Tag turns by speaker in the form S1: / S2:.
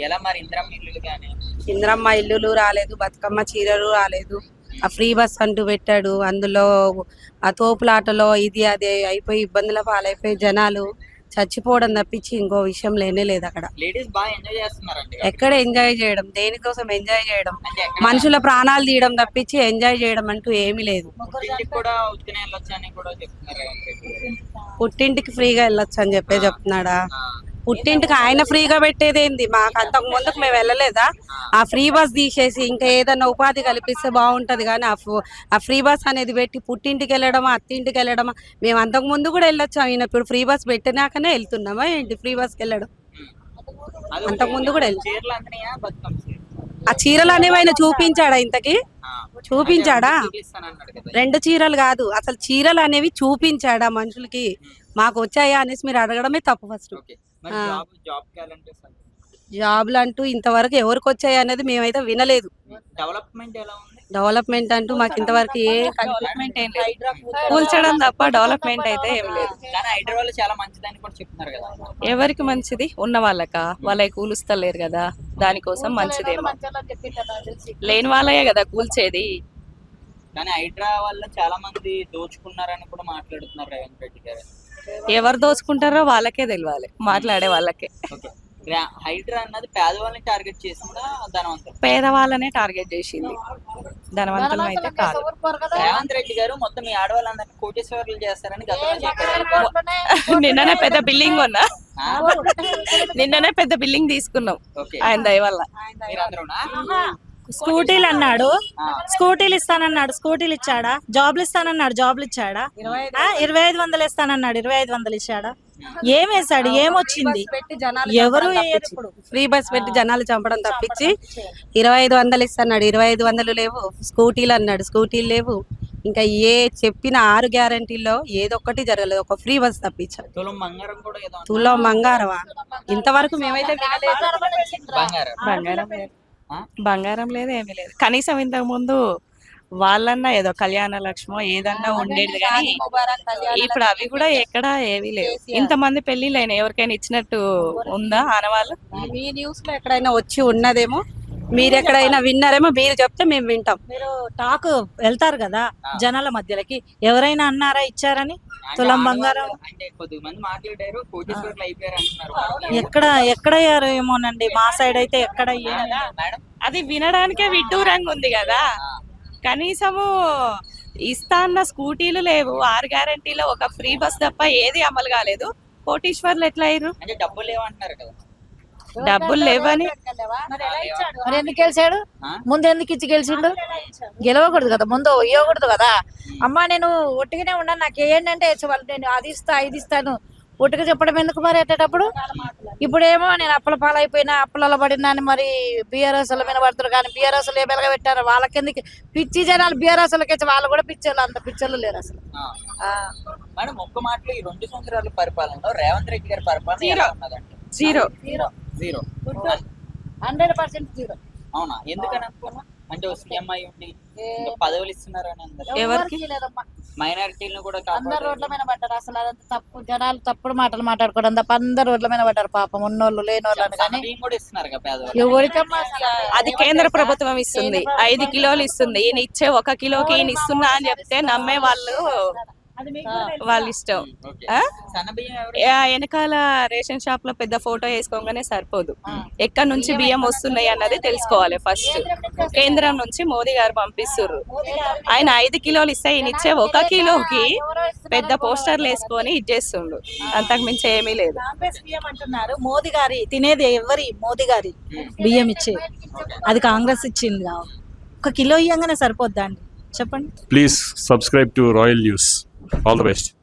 S1: ఎలా మరి ఇంద్రమ్మ ఇల్లులు కానీ?
S2: ఇంద్రమ్మ ఇల్లులు రాలేదు బతుకమ్మ చీరలు రాలేదు. ఆ ఫ్రీ బస్ అంటూ పెట్టాడు. అందులో ఆ తోపులాటలో ఇది అదే అయిపోయి ఇబ్బందుల పాలైపోయి జనాలు చచ్చిపోవడం తప్పించి ఇంకో విషయం లేనే లేదు అక్కడ.
S1: లేడీస్ బాగా ఎంజాయ్ చేస్తున్నారండి
S2: ఎక్కడ ఎంజాయ్ చేయడం? దేనికోసం ఎంజాయ్ చేయడం? మనుషుల ప్రాణాలు తీయడం తప్పించి ఎంజాయ్ చేయడం అంటూ ఏమీ లేదు. పుట్టింటికి ఫ్రీగా వెళ్ళొచ్చు అని చెప్పే చెప్తున్నాడా? పుట్టింటికి ఆయన ఫ్రీగా పెట్టేదేంది? మాకు అంతకు ముందుకు మేము వెళ్ళలేదా? ఆ. ఫ్రీ బస్ తీసేసి ఇంకా ఏదైనా ఉపాధి కల్పిస్తే బాగుంటది కానీ ఆ ఫ్రీ బస్ అనేది పెట్టి పుట్టింటికి వెళ్ళడమా అత్తింటికి వెళ్ళడమా? మేము అంతకు ముందు కూడా వెళ్ళొచ్చు. ఆయన ఇప్పుడు ఫ్రీ బస్ పెట్టినాకనే వెళ్తున్నామా ఏంటి? ఫ్రీ బస్కి వెళ్ళడం. అంతకు ముందు కూడా వెళ్ళి. ఆ చీరలు అనేవి ఆయన చూపించాడా ఇంతకి. చూపించాడా? రెండు చీరలు కాదు. అసలు చీరలు అనేవి చూపించాడా మనుషులకి? మాకు వచ్చాయా అనేసి మీరు అడగడమే తప్పు ఫస్ట్.
S1: జాబ్
S2: జాబ్లు అంటూ ఇంతవరకు ఎవరికి వచ్చాయి అనేది మేమైతే వినలేదు.
S1: డెవలప్మెంట్ ఎలా ఉంది?
S2: డెవలప్మెంట్ అంటూ మాకు ఇంతవరకు ఏ
S3: డెవలప్మెంట్ ఏం లేదు. కూల్చడం తప్ప డెవలప్మెంట్ అయితే ఏం లేదు.
S1: కానీ హైదరాబాద్ చాలా మంచిదని కూడా చెప్తున్నారు కదా.
S3: ఎవరికి మంచిది? ఉన్న వాళ్ళక? వాళ్ళకి కూలుస్తలేరు కదా. దానికోసం మంచిదేమో. లేని వాళ్ళయే కదా కూల్చేది.
S1: కానీ హైడ్రా వల్ల చాలా మంది దోచుకున్నారని కూడా మాట్లాడుతున్నారు రేవంత్ రెడ్డి గారు.
S3: ఎవరు దోచుకుంటారో వాళ్ళకే తెలియాలి మాట్లాడే వాళ్ళకే.
S1: హైడ్రా అన్నది పేదవాళ్ళని టార్గెట్ చేసిందా ధనవంతులు?
S3: పేదవాళ్ళనే టార్గెట్ చేసింది. ధనవంతులం అయితే కాదు.
S1: రేవంత్ రెడ్డి గారు మొత్తం ఈ ఆడవాళ్ళందరినీ కోటేశ్వర్లు చేస్తారని గతంలో చెప్పారు.
S3: నిన్ననే పెద్ద బిల్డింగ్ కొన్నా
S1: ఆ?
S3: నిన్ననే పెద్ద బిల్డింగ్ తీసుకున్నాం. ఆయన దయ వల్ల?
S4: స్కూటీలు అన్నాడు. స్కూటీలు ఇస్తానన్నాడు. స్కూటీలు ఇచ్చాడా? జాబ్లు ఇస్తానన్నాడు. జాబ్లు ఇచ్చాడా? ఆ, ఇరవై ఐదు వందలు ఇస్తానన్నాడు. ఇరవై ఐదు వందలు ఇచ్చాడా? ఏం వేసాడు ఏమొచ్చింది ఎవరు.
S2: ఫ్రీ బస్ పెట్టి జనాలు చంపడం తప్పించి ఇరవై ఐదు వందలు ఇస్తున్నాడు ఇరవై ఐదు వందలు లేవు. స్కూటీలు అన్నాడు. స్కూటీలు లేవు. ఇంకా ఏ చెప్పిన ఆరు గ్యారంటీల్లో ఏదొక్కటి జరగలేదు. ఒక ఫ్రీ బస్ తప్పించాడు
S1: తులం బంగారం కూడా ఏదో అన్నారు.
S2: తులో బంగారమా? ఇంతవరకు మేమైతే
S1: బంగారం.
S3: బంగారం లేదు ఏమీ లేదు. కనీసం ఇంతకు ముందు వాళ్ళన్నా ఏదో కళ్యాణ లక్ష్మో ఏదన్నా ఉండేది కానీ ఇప్పుడు అవి కూడా ఎక్కడ ఏవి లేవు. ఇంతమంది పెళ్ళిళ్ళైనా ఎవరికైనా ఇచ్చినట్టు ఉందా ఆనవాళ్ళు?
S2: మీ న్యూస్లో ఎక్కడైనా వచ్చి ఉన్నదేమో? మీరు ఎక్కడైనా విన్నారేమో మీరు చెప్తే మేము వింటాం.
S4: మీరు టాక్ వెళ్తారు కదా జనాల మధ్యలోకి. ఎవరైనా అన్నారా ఇచ్చారని? తులం బంగారం?
S1: అంటే మాట్లాడారు కోటేశ్వర్లు అయిపోయారు అంటున్నారు
S4: ఎక్కడ ఎక్కడ అయ్యారు ఏమోనండి మా సైడ్ అయితే ఎక్కడ అయ్యారు?
S3: అది వినడానికే విడ్డూరంగా ఉంది కదా. కనీసము ఇస్తా అన్న స్కూటీలు లేవు. ఆరు గ్యారంటీలో ఒక ఫ్రీ బస్ తప్ప ఏది అమలు కాలేదు. కోటీశ్వర్లు ఎట్లా అయ్యారు
S1: అంటే డబ్బులు లేవంటున్నారు కదా.
S3: డబ్బులు లేవని
S5: మరి ఎందుకు గెలిచాడు? ముందు ఎందుకు ఇచ్చి గెలిచిండు? గెలవకూడదు కదా ముందు ఇవ్వకూడదు కదా. అమ్మా నేను ఒట్టిగానే ఉన్నాను నాకు ఏంటంటే అంటే వాళ్ళు నేను అది ఇస్తా ఇది ఇస్తాను ఒట్టిగా చెప్పడం ఎందుకు మరి ఎట్టేటప్పుడు ఇప్పుడేమో నేను అప్పుల పాలైపోయినా అప్పులలో పడినాను మరి బీఆర్ఎస్ మీద పడుతున్నారు కానీ బీఆర్ఎస్ ఏ మెలగా పెట్టారు వాళ్ళకెందుకు? పిచ్చి జనాలు బీఆర్ఎస్ వాళ్ళు కూడా పిచ్చోళ్ళు అంత పిచ్చోళ్ళు లేరు అసలు.
S1: మేడం ఒక్క మాటలో ఈ రెండు సంవత్సరాల పరిపాలనలో రేవంత్ రెడ్డి గారి పరిపాలన ఉన్నదండి?
S3: Zero.
S1: Zero
S5: hundred percent zero
S1: అవునా? ఎందుకని అనుకున్నా? అంటే సీఎం అయి ఉండి పదవులు ఇస్తున్నారని
S3: ఎవరికి?
S1: మైనారిటీలను కూడా
S5: అందరు రోడ్ల మీద పడ్డారు. అసలు అదంతా తప్పు. జనాలు తప్పుడు మాటలు మాట్లాడుకోవడం తప్ప అందరు రోడ్ల మీద పడ్డారు పాపం. ఉన్నోళ్ళు లేనోళ్ళు అని కానీ ఎవరికమ్మా అసలు?
S3: అది కేంద్ర ప్రభుత్వం ఇస్తుంది. ఐదు కిలోలు ఇస్తుంది. ఈయన ఇచ్చే ఒక కిలోకి ఈయన ఇస్తున్నా అని చెప్తే నమ్మే వాళ్ళు వాళ్ళ ఇష్టం వెనకాల రేషన్ షాప్లో పెద్ద ఫోటో వేసుకోగానే సరిపోదు. ఎక్కడి నుంచి బియ్యం వస్తున్నాయి అన్నది తెలుసుకోవాలి ఫస్ట్. కేంద్రం నుంచి మోదీ గారు పంపిస్తుర్రు. ఆయన ఐదు కిలోలు ఇస్తే ఈయన ఇచ్చే ఒక కిలోకి పెద్ద పోస్టర్లు వేసుకొని ఇచ్చేస్తుండు అంతకు మించి ఏమీ లేదు.
S4: అంటున్నారు. మోదీ గారి తినేది ఎవరి? మోదీ గారి. బియ్యం ఇచ్చే. అది కాంగ్రెస్ ఇచ్చింది ఒక కిలో ఇయ్యంగానే సరిపోద్దా అండి? చెప్పండి.
S6: Please subscribe to Royal News. All the best.